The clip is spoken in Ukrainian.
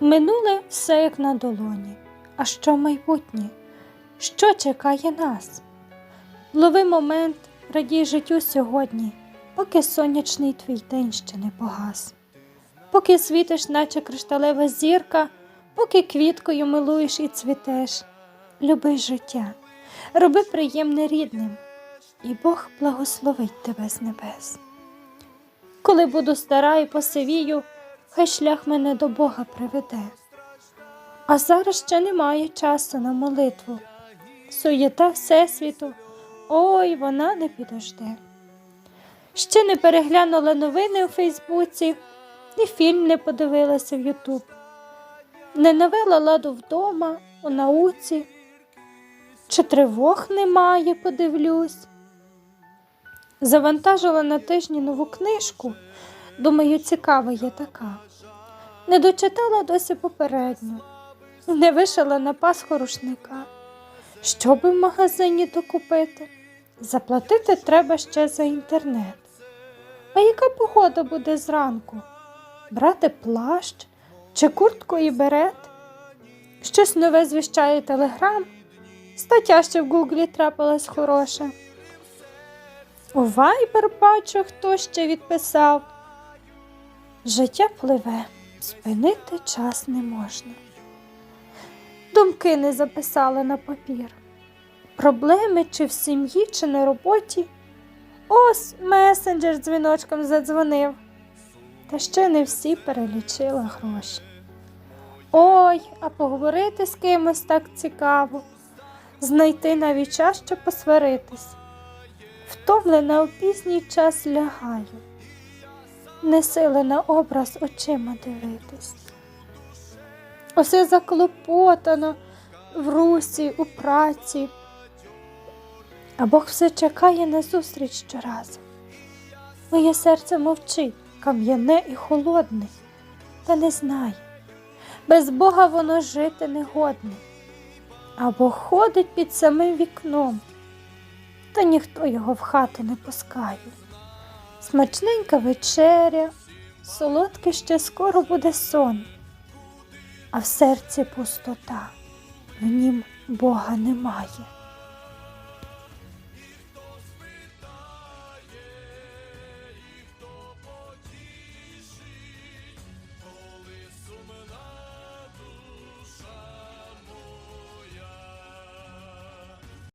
Минуле все як на долоні. А що майбутнє? Що чекає нас? Лови момент, радій життю сьогодні, поки сонячний твій день ще не погас. Поки світиш, наче кришталева зірка, поки квіткою милуєш і цвітеш. Люби життя, роби приємне рідним, і Бог благословить тебе з небес. Коли буду стара і посивію, хай шлях мене до Бога приведе. А зараз ще немає часу на молитву. Суєта Всесвіту, ой, вона не підожде. Ще не переглянула новини у Фейсбуці, і фільм не подивилася в Ютуб, не навела ладу вдома, у науці, чи тривог немає, подивлюсь. Завантажила на тижні нову книжку, думаю, цікава є така. Не дочитала досі попередню, не вишила на Пасху рушника. Що би в магазині докупити? Заплатити треба ще за інтернет. А яка погода буде зранку? Брати плащ чи куртку і берет? Щось нове звіщає телеграм. Стаття ще в гуглі трапилась хороша. У Вайбер бачу, хто ще відписав. Життя пливе, спинити час не можна. Думки не записала на папір. Проблеми чи в сім'ї, чи на роботі. Ось месенджер дзвіночком задзвонив. Та ще не всі перелічила гроші. Ой, а поговорити з кимось так цікаво, знайти навіть час, щоб посваритись. Втомлена у пізній час лягаю, не сили на образ очима дивитись. Усе заклопотано в русі, у праці, а Бог все чекає на зустріч щоразу. Моє серце мовчить, кам'яне і холодне, та не знає. Без Бога воно жити не годне, або ходить під самим вікном, та ніхто його в хату не пускає. Смачненька вечеря, солодкий ще скоро буде сон, а в серці пустота, в нім Бога немає.